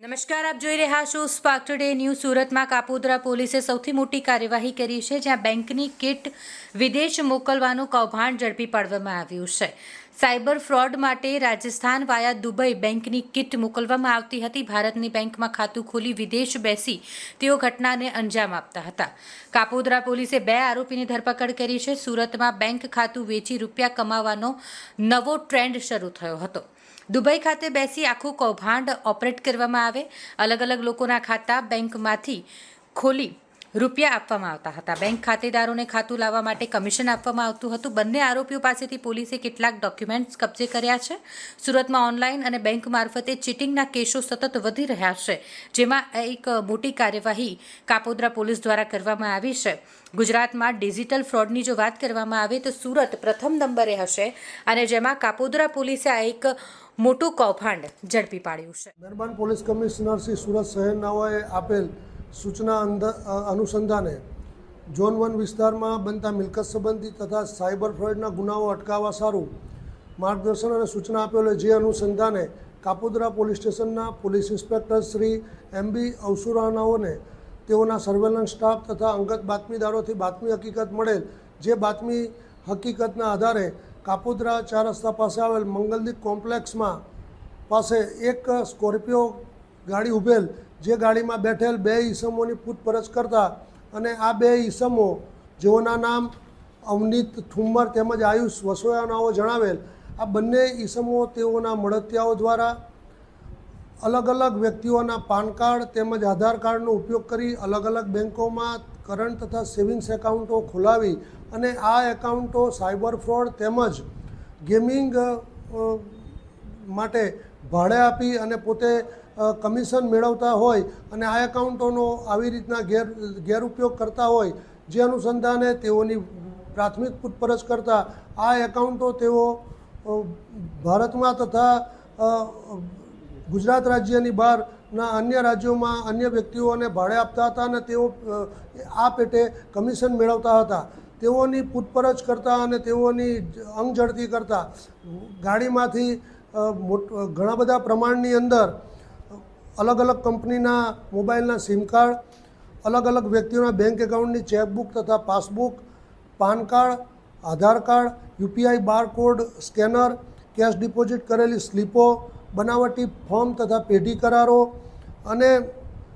નમસ્કાર, આપ જોઈ રહ્યા છો સ્પાર્ક ટુડે ન્યૂઝ સુરતમાં કાપોદ્રા પોલીસે સૌથી મોટી કાર્યવાહી કરી છે, જ્યાં બેંકની કિટ વિદેશ મોકલવાનું કૌભાંડ ઝડપી પાડવામાં આવ્યું છે. સાયબર ફ્રોડ માટે રાજસ્થાન વાયા દુબઈ બેંકની કિટ મોકલવામાં આવતી હતી. ભારતની બેંકમાં ખાતું ખોલી વિદેશ બેસી તેઓ ઘટનાને અંજામ આપતા હતા. કાપોદ્રા પોલીસે બે આરોપીની ધરપકડ કરી છે. સુરતમાં બેંક ખાતું વેચી રૂપિયા કમાવાનો નવો ટ્રેન્ડ શરૂ થયો હતો. દુબઈ ખાતે બેસી આખું કૌભાંડ ઓપરેટ કરવામાં આવે. અલગ અલગ લોકોના ખાતા બેંકમાંથી ખોલી રૂપિયા આપવામાં આવતા હતા. બેંક ખાતેદારોને ખાતું લાવવા માટે કમિશન આપવામાં આવતું હતું. બંને આરોપીઓ પાસેથી પોલીસે કેટલાક ડોક્યુમેન્ટ્સ કબજે કર્યા છે. સુરતમાં ઓનલાઈન અને બેંક મારફતે ચીટિંગના કેસો સતત વધી રહ્યા છે, જેમાં એક મોટી કાર્યવાહી કાપોદ્રા પોલીસ દ્વારા કરવામાં આવી છે. ગુજરાતમાં ડિજિટલ ફ્રોડની જો વાત કરવામાં આવે તો સુરત પ્રથમ નંબરે હશે અને જેમાં કાપોદ્રા પોલીસે આ એક મોટું કૌભાંડ ઝડપી પાડ્યું છે. દરબાર પોલીસ કમિશનર શ્રી સુરત શહેરનાઓએ આપેલ સૂચના અનુસંધાને ઝોન વન વિસ્તારમાં બનતા મિલકત સંબંધી તથા સાયબર ફ્રોડના ગુનાઓ અટકાવવા સારું માર્ગદર્શન અને સૂચના આપેલ જે અનુસંધાને કાપોદરા પોલીસ સ્ટેશનના police inspector Shri M B અવસુરાનાઓને તેઓના સર્વેલન્સ સ્ટાફ તથા અંગત બાતમીદારોથી બાતમી હકીકત મળેલ, જે બાતમી હકીકતના આધારે કાપોદરા ચાર રસ્તા પાસે આવેલ મંગલદીપ કોમ્પ્લેક્સમાં પાસે એક સ્કોર્પિયો ગાડી ઉભેલ. જે ગાડીમાં બેઠેલ બે ઈસમોની પૂછપરછ કરતા અને આ બે ઈસમો, જેઓના નામ અવનીત ઠુમ્મર તેમજ આયુષ વસોયાનાઓ જણાવેલ, આ બંને ઈસમો તેઓના મળતિયાઓ દ્વારા અલગ અલગ વ્યક્તિઓના પાન કાર્ડ તેમજ આધાર કાર્ડનો ઉપયોગ કરી અલગ અલગ બેન્કોમાં કરંટ તથા સેવિંગ્સ એકાઉન્ટો ખોલાવી અને આ એકાઉન્ટો સાયબર ફ્રોડ તેમજ ગેમિંગ માટે ભાડે આપી અને પોતે કમિશન મેળવતા હોય અને આ એકાઉન્ટોનો આવી રીતના ગેર, ગેરઉપયોગ કરતા હોય જે અનુસંધાને તેઓની પ્રાથમિક પૂછપરછ કરતા, આ એકાઉન્ટો તેઓ ભારતમાં તથા ગુજરાત રાજ્યની બહારના અન્ય રાજ્યોમાં અન્ય વ્યક્તિઓને ભાડે આપતા હતા અને તેઓ આ પેટે કમિશન મેળવતા હતા. તેઓની પૂછપરછ કરતા અને તેઓની અંગ ઝડતી કરતા. ગાડીમાંથી ઘણા બધા પ્રમાણની અંદર અલગ અલગ કંપનીના મોબાઈલના સિમ કાર્ડ, અલગ અલગ વ્યક્તિઓના બેંક એકાઉન્ટની ચેકબુક તથા passbook, PAN card, Aadhaar card, UPI barcode, scanner, cash deposit કરેલી સ્લીપો, બનાવટી ફોર્મ તથા પેઢી કરારો અને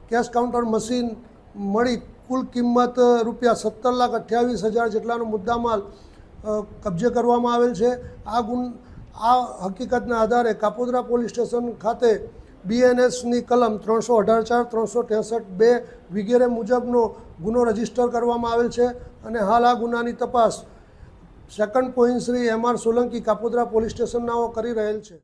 કેશ કાઉન્ટર મશીન મળી કુલ કિંમત રૂપિયા સત્તર લાખ અઠ્યાવીસ હજાર જેટલાનો મુદ્દામાલ કબજે કરવામાં આવેલ છે. આ ગુન આ હકીકતના આધારે કાપોદરા પોલીસ સ્ટેશન ખાતે બીએનએસની કલમ ત્રણસો અઢાર ચાર ત્રણસો ત્રેસઠ બે વગેરે મુજબનો ગુનો રજિસ્ટર કરવામાં આવેલ છે અને હાલ આ ગુનાની તપાસ second point Shri M R Solanki Kapodra police સ્ટેશનનાઓ કરી રહેલ છે.